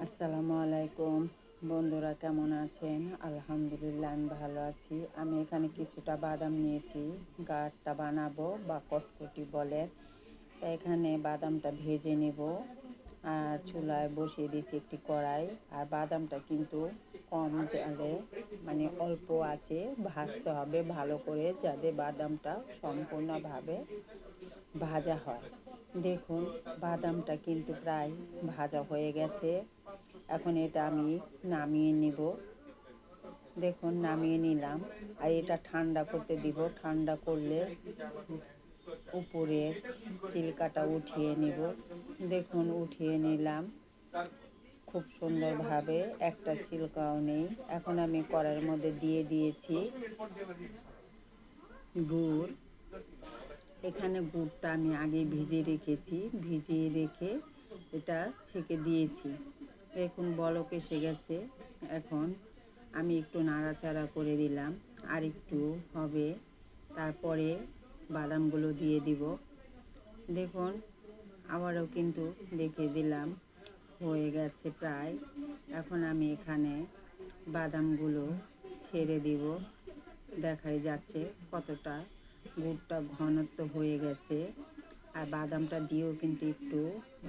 আসসালামু আলাইকুম। বন্ধুরা কেমন আছেন? আলহামদুলিল্লাহ, আমি ভালো আছি। আমি এখানে কিছুটা বাদাম নিয়েছি। গাঢ়টা বানাবো বা কটকটি বলে। তা এখানে বাদামটা ভেজে নেব। চুলায় বসিয়ে দিয়েছি একটি কড়াই, আর বাদামটা কিন্তু কম জালে মানে অল্প আছে, ভাজতে হবে ভালো করে যাতে বাদামটা সম্পূর্ণভাবে ভাজা হয়। দেখুন, বাদামটা কিন্তু প্রায় ভাজা হয়ে গেছে। এখন এটা আমি নামিয়ে নিব। দেখুন, নামিয়ে নিলাম। আর এটা ঠান্ডা করতে দিব। ঠান্ডা করলে উপরে চিলকাটা উঠিয়ে নিব। দেখুন, উঠিয়ে নিলাম। খুব সুন্দরভাবে একটা চিলকাও নেই। এখন আমি কড়ার মধ্যে দিয়ে দিয়েছি গুড়। এখানে গুড়টা আমি আগে ভিজিয়ে রেখেছি। ভিজিয়ে রেখে এটা ছেঁকে দিয়েছি। দেখুন, বলক এসে গেছে। এখন আমি একটু নাড়াচাড়া করে দিলাম। আর একটু হবে। তারপরে বাদামগুলো দিয়ে দিব। দেখুন, আবারও কিন্তু রেখে দিলাম, হয়ে গেছে প্রায়। এখন আমি এখানে বাদামগুলো ছেড়ে দিব। দেখাই যাচ্ছে কতটা গুড়টা ঘনত্ব হয়ে গেছে। আর বাদামটা দিয়েও কিন্তু একটু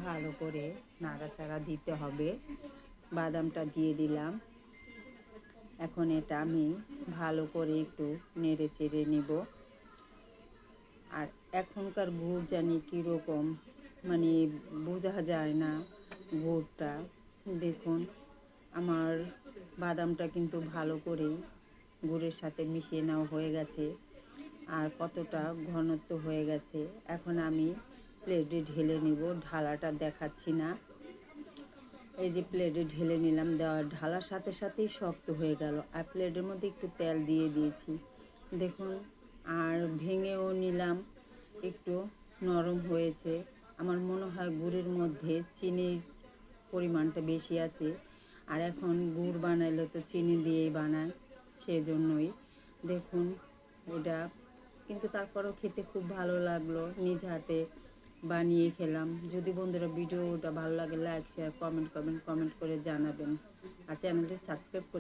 ভালো করে নাড়াচাড়া দিতে হবে। বাদামটা দিয়ে দিলাম। এখন এটা আমি ভালো করে একটু নেড়ে চেড়ে নিব। আর এখনকার গুড় জানি কীরকম মানে বোঝা যায় না গুড়টা দেখুন, আমার বাদামটা কিন্তু ভালো করেই গুড়ের সাথে মিশিয়ে নেওয়া হয়ে গেছে আর কতটা ঘনত্ব হয়ে গেছে। এখন আমি প্লেটে ঢেলে নিব, ঢালাটা দেখাচ্ছি না। এই যে প্লেটে ঢেলে নিলাম, দেওয়ার ঢালার সাথে সাথেই শক্ত হয়ে গেল। আর প্লেটের মধ্যে একটু তেল দিয়ে দিয়েছি। দেখুন আর ভেঙেও নিলাম। একটু নরম হয়েছে। আমার মনে হয় গুড়ের মধ্যে চিনির পরিমাণটা বেশি আছে। আর এখন গুড় বানাইলে তো চিনি দিয়েই বানায়, সেজন্যই। দেখুন, এটা কিন্তু তারপরেও খেতে খুব ভালো লাগল। নিজ হাতে বানিয়ে খেলাম। যদি বন্ধুরা ভিডিওটা ভালো লাগে লাইক শেয়ার কমেন্ট করবেন কমেন্ট করে জানাবেন। আর চ্যানেলটি সাবস্ক্রাইব করে